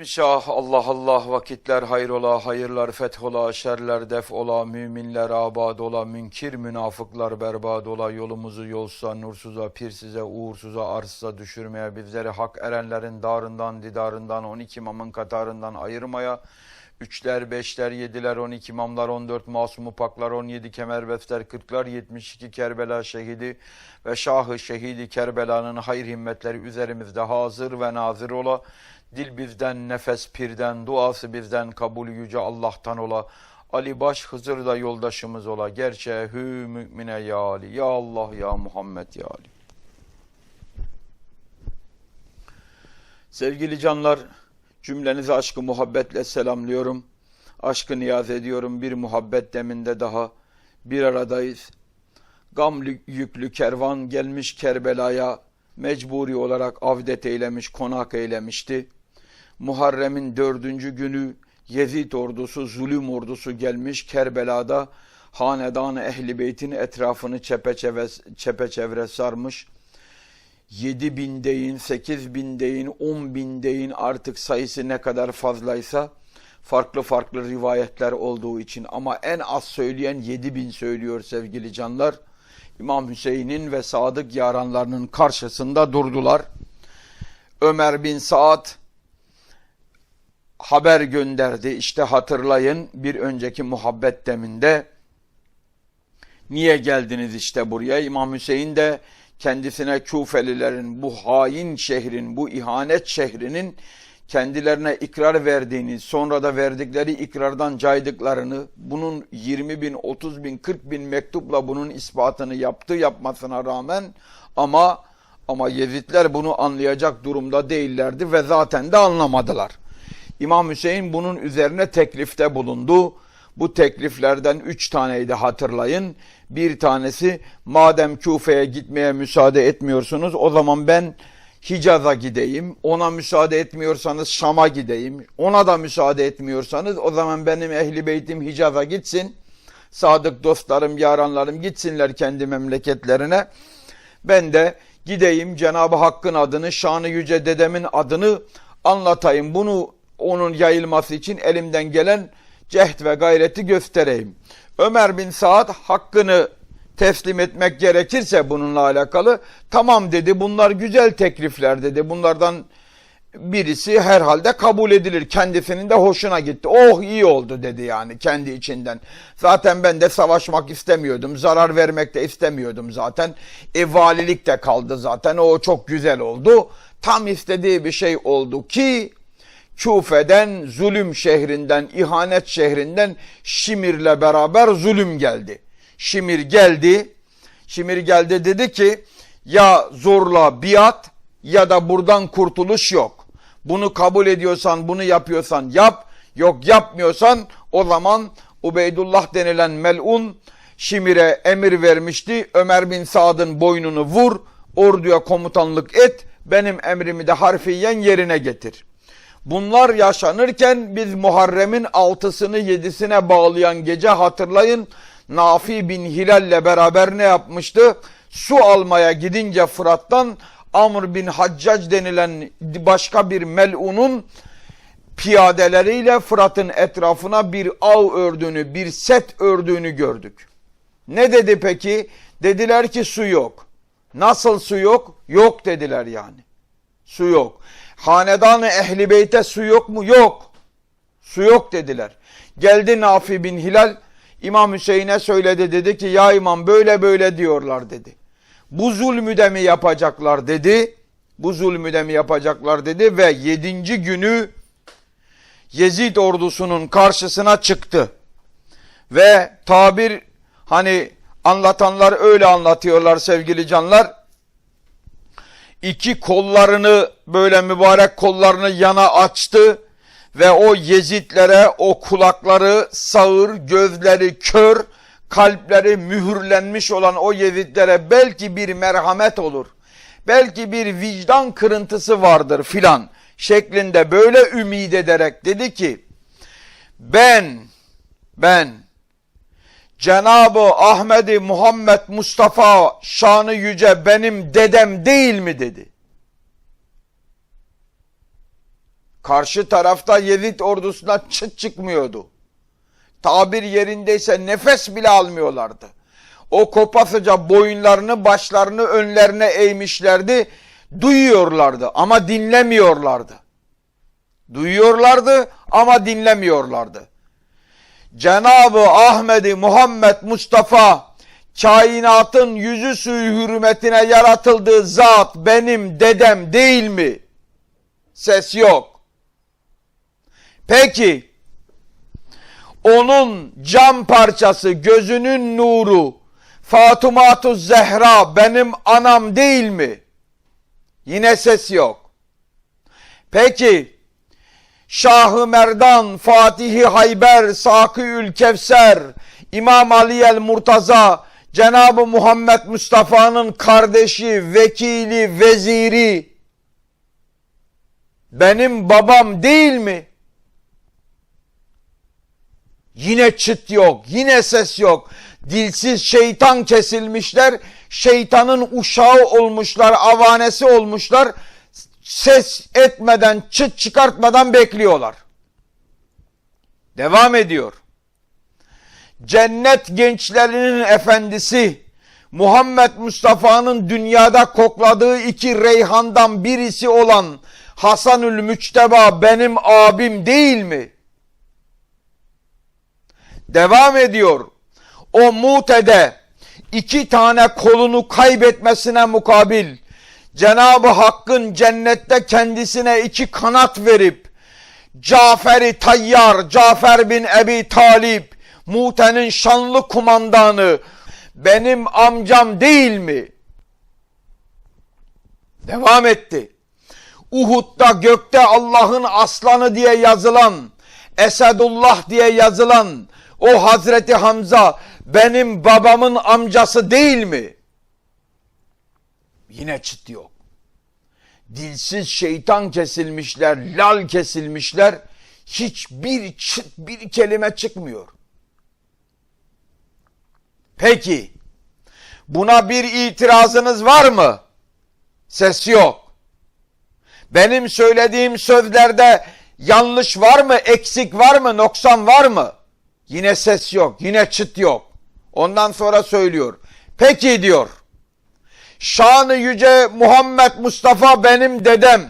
Bismillah, Allah Allah, vakitler hayrola, hayırlar fethola, şerler def ola, müminler abad ola, münkir münafıklar berbat ola, yolumuzu yolsuza, nursuza, pirsize, uğursuza, arsıza düşürmeye, bizleri hak erenlerin darından, didarından, 12 imamın katarından ayırmaya, Üçler, beşler, yediler, on iki imamlar, on dört masumu paklar, on yedi kemerbestler, kırklar, yetmiş iki Kerbela şehidi ve şahı şehidi Kerbela'nın hayır himmetleri üzerimizde hazır ve nazır ola. Dil bizden, nefes pirden, duası bizden, kabul yüce Allah'tan ola. Ali Baş Hızır da yoldaşımız ola. Gerçeğe hü mümine ya Ali. Ya Allah ya Muhammed ya Ali. Sevgili canlar, cümlenizi aşkı muhabbetle selamlıyorum. Aşkı niyaz ediyorum. Bir muhabbet deminde daha bir aradayız. Gam yüklü kervan gelmiş Kerbela'ya mecburi olarak avdet eylemiş, konak eylemişti. Muharrem'in dördüncü günü Yezid ordusu, zulüm ordusu gelmiş Kerbela'da hanedan ehli beytin etrafını çepeçevre, çepeçevre sarmış. 7 bin deyin, 8 bin deyin, 10 bin artık sayısı ne kadar fazlaysa farklı farklı rivayetler olduğu için ama en az söyleyen 7 bin söylüyor sevgili canlar. İmam Hüseyin'in ve Sadık yaranlarının karşısında durdular. Ömer bin Saad haber gönderdi. İşte hatırlayın bir önceki muhabbet deminde niye geldiniz işte buraya? İmam Hüseyin de kendisine Kufelilerin bu hain şehrin, bu ihanet şehrinin kendilerine ikrar verdiğini, sonra da verdikleri ikrardan caydıklarını, bunun 20 bin, 30 bin, 40 bin mektupla bunun ispatını yaptı yapmasına rağmen ama ama Yezidler bunu anlayacak durumda değillerdi ve zaten de anlamadılar. İmam Hüseyin bunun üzerine teklifte bulundu. Bu tekliflerden üç taneydi hatırlayın. Bir tanesi madem Küfe'ye gitmeye müsaade etmiyorsunuz o zaman ben Hicaz'a gideyim. Ona müsaade etmiyorsanız Şam'a gideyim. Ona da müsaade etmiyorsanız o zaman benim ehli beytim Hicaz'a gitsin. Sadık dostlarım, yaranlarım gitsinler kendi memleketlerine. Ben de gideyim Cenab-ı Hakk'ın adını, şanı yüce dedemin adını anlatayım. Bunu onun yayılması için elimden gelen cehd ve gayreti göstereyim. Ömer bin Saad hakkını teslim etmek gerekirse bununla alakalı tamam dedi bunlar güzel teklifler dedi. Bunlardan birisi herhalde kabul edilir. Kendisinin de hoşuna gitti. Oh iyi oldu dedi yani kendi içinden. Zaten ben de savaşmak istemiyordum. Zarar vermek de istemiyordum zaten. E valilik de kaldı zaten. O çok güzel oldu. Tam istediği bir şey oldu ki Küfe'den, zulüm şehrinden, ihanet şehrinden Şimir'le beraber zulüm geldi. Şimir geldi. Şimir geldi dedi ki ya zorla biat ya da buradan kurtuluş yok. Bunu kabul ediyorsan, bunu yapıyorsan yap. Yok yapmıyorsan o zaman Ubeydullah denilen melun Şimir'e emir vermişti. Ömer bin Saad'ın boynunu vur, orduya komutanlık et, benim emrimi de harfiyen yerine getir. Bunlar yaşanırken biz Muharrem'in altısını yedisine bağlayan gece hatırlayın. Nafi bin Hilal'le beraber ne yapmıştı? Su almaya gidince Fırat'tan Amr bin Haccac denilen başka bir melunun piyadeleriyle Fırat'ın etrafına bir av ördüğünü, bir set ördüğünü gördük. Ne dedi peki? Dediler ki su yok. Nasıl su yok? Yok dediler yani. Su yok. Hanedanı ehli beyte su yok mu? Yok. Su yok dediler. Geldi Nafi bin Hilal İmam Hüseyin'e söyledi dedi ki ya imam böyle böyle diyorlar dedi. Bu zulmü de mi yapacaklar dedi. Bu zulmü de mi yapacaklar dedi ve yedinci günü Yezid ordusunun karşısına çıktı. Ve tabir hani anlatanlar öyle anlatıyorlar sevgili canlar iki kollarını böyle mübarek kollarını yana açtı ve o Yezidlere o kulakları sağır, gözleri kör, kalpleri mühürlenmiş olan o Yezidlere belki bir merhamet olur. Belki bir vicdan kırıntısı vardır filan şeklinde böyle ümit ederek dedi ki ben ben Cenab-ı Ahmedi Muhammed Mustafa şanı yüce benim dedem değil mi dedi. Karşı tarafta Yezid ordusuna çıt çıkmıyordu. Tabir yerindeyse nefes bile almıyorlardı. O kopasıca boyunlarını, başlarını önlerine eğmişlerdi. Duyuyorlardı ama dinlemiyorlardı. Duyuyorlardı ama dinlemiyorlardı. Cenab-ı Ahmedi Muhammed Mustafa kainatın yüzü suyu hürmetine yaratıldığı zat benim dedem değil mi? Ses yok. Peki onun cam parçası, gözünün nuru, Fatıma-tu Zehra benim anam değil mi? Yine ses yok. Peki Şahı Merdan, Fatihi Hayber, Sakıül Kevser, İmam Ali el Murtaza, Cenab-ı Muhammed Mustafa'nın kardeşi, vekili, veziri benim babam değil mi? Yine çıt yok, yine ses yok. Dilsiz şeytan kesilmişler, şeytanın uşağı olmuşlar, avanesi olmuşlar. Ses etmeden, çıt çıkartmadan bekliyorlar. Devam ediyor. Cennet gençlerinin efendisi Muhammed Mustafa'nın dünyada kokladığı iki reyhandan birisi olan Hasanül Müçteba benim abim değil mi? Devam ediyor. O Mute'de iki tane kolunu kaybetmesine mukabil Cenab-ı Hakk'ın cennette kendisine iki kanat verip Cafer-i Tayyar, Cafer bin Ebi Talip, Mute'nin şanlı kumandanı benim amcam değil mi? Devam etti. Uhud'da gökte Allah'ın aslanı diye yazılan, Esedullah diye yazılan o Hazreti Hamza benim babamın amcası değil mi? Yine çıt yok. Dilsiz şeytan kesilmişler, lal kesilmişler. Hiçbir çıt bir kelime çıkmıyor. Peki buna bir itirazınız var mı? Ses yok. Benim söylediğim sözlerde yanlış var mı, eksik var mı, noksan var mı? Yine ses yok, yine çıt yok. Ondan sonra söylüyor. Peki diyor. Şanı yüce Muhammed Mustafa benim dedem.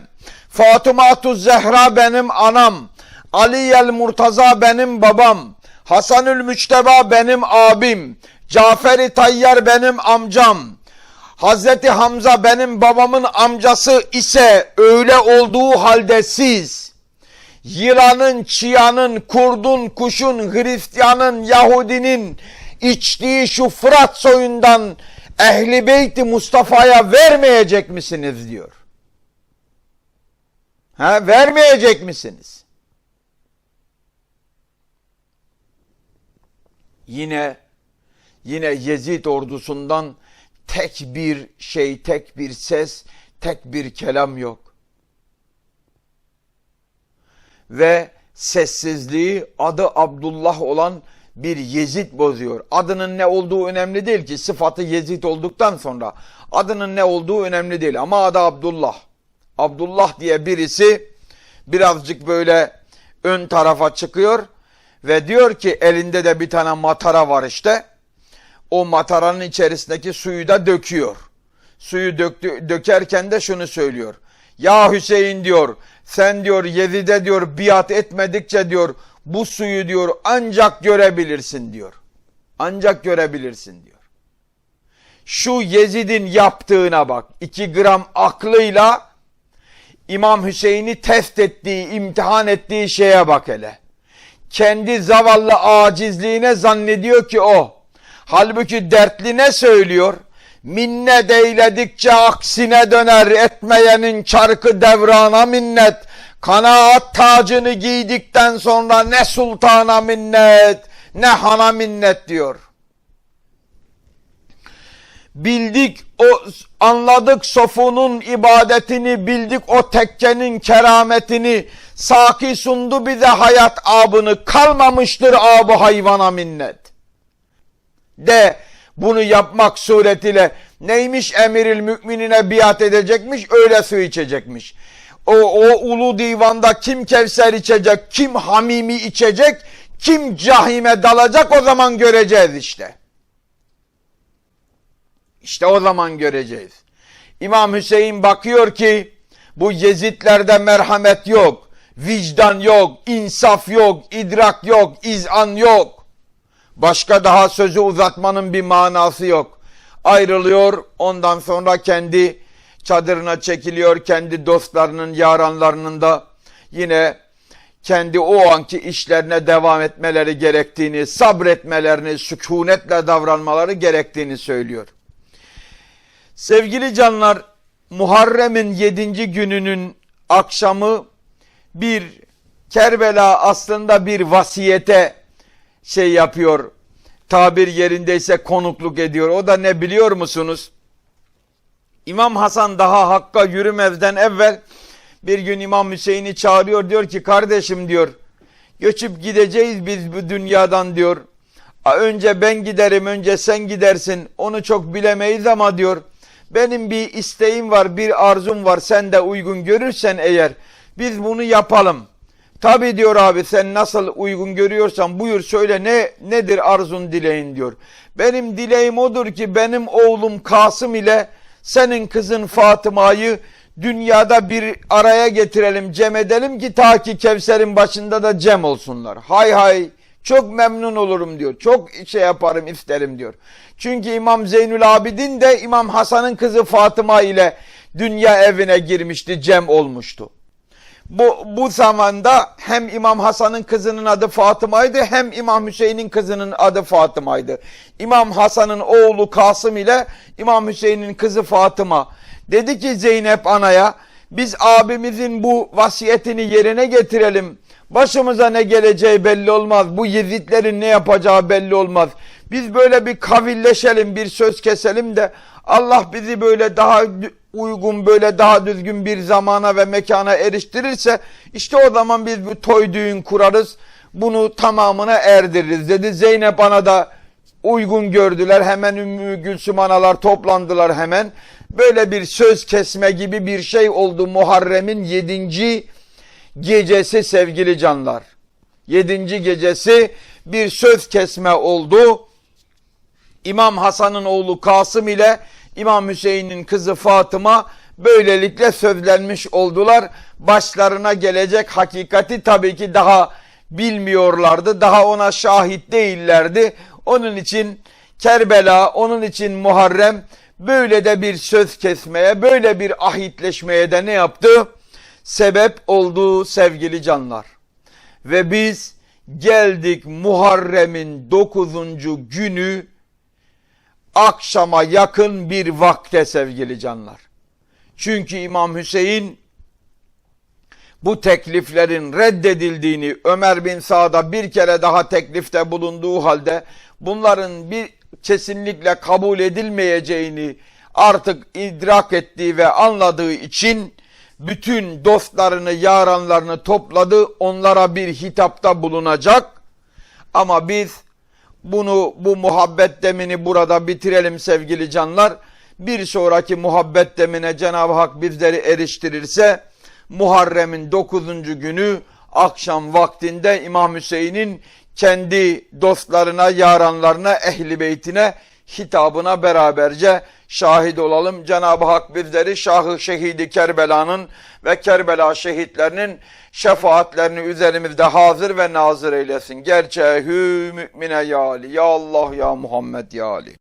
Fatıma Zehra benim anam. Ali el Murtaza benim babam. Hasanül Müçteba benim abim. Cafer-i Tayyar benim amcam. Hazreti Hamza benim babamın amcası ise öyle olduğu halde siz yılanın, çıyanın, kurdun, kuşun, Hristiyanın, Yahudinin içtiği şu Fırat soyundan Ehli Beyti Mustafa'ya vermeyecek misiniz diyor. Ha, vermeyecek misiniz? Yine yine Yezid ordusundan tek bir şey, tek bir ses, tek bir kelam yok. Ve sessizliği adı Abdullah olan bir Yezid bozuyor. Adının ne olduğu önemli değil ki sıfatı Yezid olduktan sonra adının ne olduğu önemli değil ama adı Abdullah. Abdullah diye birisi birazcık böyle ön tarafa çıkıyor ve diyor ki elinde de bir tane matara var işte. O mataranın içerisindeki suyu da döküyor. Suyu döktü, dökerken de şunu söylüyor. Ya Hüseyin diyor sen diyor Yezid'e diyor biat etmedikçe diyor bu suyu diyor ancak görebilirsin diyor. Ancak görebilirsin diyor. Şu Yezid'in yaptığına bak. iki gram aklıyla İmam Hüseyin'i test ettiği, imtihan ettiği şeye bak hele. Kendi zavallı acizliğine zannediyor ki o. Halbuki dertli ne söylüyor? Minnet eyledikçe aksine döner etmeyenin çarkı devrana minnet. Kanaat tacını giydikten sonra ne sultana minnet ne hana minnet diyor. Bildik o anladık sofunun ibadetini bildik o tekkenin kerametini saki sundu bize hayat abını kalmamıştır abı hayvana minnet. De bunu yapmak suretiyle neymiş emiril müminine biat edecekmiş öyle su içecekmiş. O, o ulu divanda kim Kevser içecek, kim hamimi içecek, kim cahime dalacak o zaman göreceğiz işte. İşte o zaman göreceğiz. İmam Hüseyin bakıyor ki bu Yezidlerde merhamet yok, vicdan yok, insaf yok, idrak yok, izan yok. Başka daha sözü uzatmanın bir manası yok. Ayrılıyor ondan sonra kendi çadırına çekiliyor. Kendi dostlarının, yaranlarının da yine kendi o anki işlerine devam etmeleri gerektiğini, sabretmelerini, sükunetle davranmaları gerektiğini söylüyor. Sevgili canlar, Muharrem'in yedinci gününün akşamı bir Kerbela aslında bir vasiyete şey yapıyor, tabir yerindeyse konukluk ediyor. O da ne biliyor musunuz? İmam Hasan daha Hakk'a yürümezden evvel bir gün İmam Hüseyin'i çağırıyor diyor ki kardeşim diyor göçüp gideceğiz biz bu dünyadan diyor. Önce ben giderim önce sen gidersin onu çok bilemeyiz ama diyor benim bir isteğim var bir arzum var sen de uygun görürsen eğer biz bunu yapalım. Tabi diyor abi sen nasıl uygun görüyorsan buyur söyle ne nedir arzun dileğin diyor. Benim dileğim odur ki benim oğlum Kasım ile senin kızın Fatıma'yı dünyada bir araya getirelim, cem edelim ki ta ki Kevser'in başında da cem olsunlar. Hay hay çok memnun olurum diyor. Çok şey yaparım isterim diyor. Çünkü İmam Zeynül Abidin de İmam Hasan'ın kızı Fatıma ile dünya evine girmişti, cem olmuştu. Bu, bu zamanda hem İmam Hasan'ın kızının adı Fatıma'ydı hem İmam Hüseyin'in kızının adı Fatıma'ydı. İmam Hasan'ın oğlu Kasım ile İmam Hüseyin'in kızı Fatıma. Dedi ki Zeynep anaya biz abimizin bu vasiyetini yerine getirelim. Başımıza ne geleceği belli olmaz. Bu Yezidlerin ne yapacağı belli olmaz. Biz böyle bir kavilleşelim, bir söz keselim de Allah bizi böyle daha uygun, böyle daha düzgün bir zamana ve mekana eriştirirse işte o zaman biz bir toy düğün kurarız. Bunu tamamına erdiririz dedi. Zeynep ana da uygun gördüler. Hemen Ümmü Gülsüm analar toplandılar hemen. Böyle bir söz kesme gibi bir şey oldu Muharrem'in yedinci gecesi sevgili canlar. Yedinci gecesi bir söz kesme oldu. İmam Hasan'ın oğlu Kasım ile İmam Hüseyin'in kızı Fatıma böylelikle sözlenmiş oldular. Başlarına gelecek hakikati tabii ki daha bilmiyorlardı. Daha ona şahit değillerdi. Onun için Kerbela, onun için Muharrem böyle de bir söz kesmeye, böyle bir ahitleşmeye de ne yaptı? Sebep oldu sevgili canlar. Ve biz geldik Muharrem'in dokuzuncu günü akşama yakın bir vakte sevgili canlar. Çünkü İmam Hüseyin bu tekliflerin reddedildiğini Ömer bin Sa'da bir kere daha teklifte bulunduğu halde bunların bir kesinlikle kabul edilmeyeceğini artık idrak ettiği ve anladığı için bütün dostlarını, yaranlarını topladı. Onlara bir hitapta bulunacak. Ama biz bunu bu muhabbet demini burada bitirelim sevgili canlar. Bir sonraki muhabbet demine Cenab-ı Hak bizleri eriştirirse Muharrem'in 9. günü akşam vaktinde İmam Hüseyin'in kendi dostlarına, yaranlarına, ehli beytine hitabına beraberce şahit olalım. Cenab-ı Hak bizleri Şahı Şehidi Kerbela'nın ve Kerbela şehitlerinin şefaatlerini üzerimizde hazır ve nazır eylesin. Gerçeğü mümine ya Ali, ya Allah ya Muhammed ya Ali.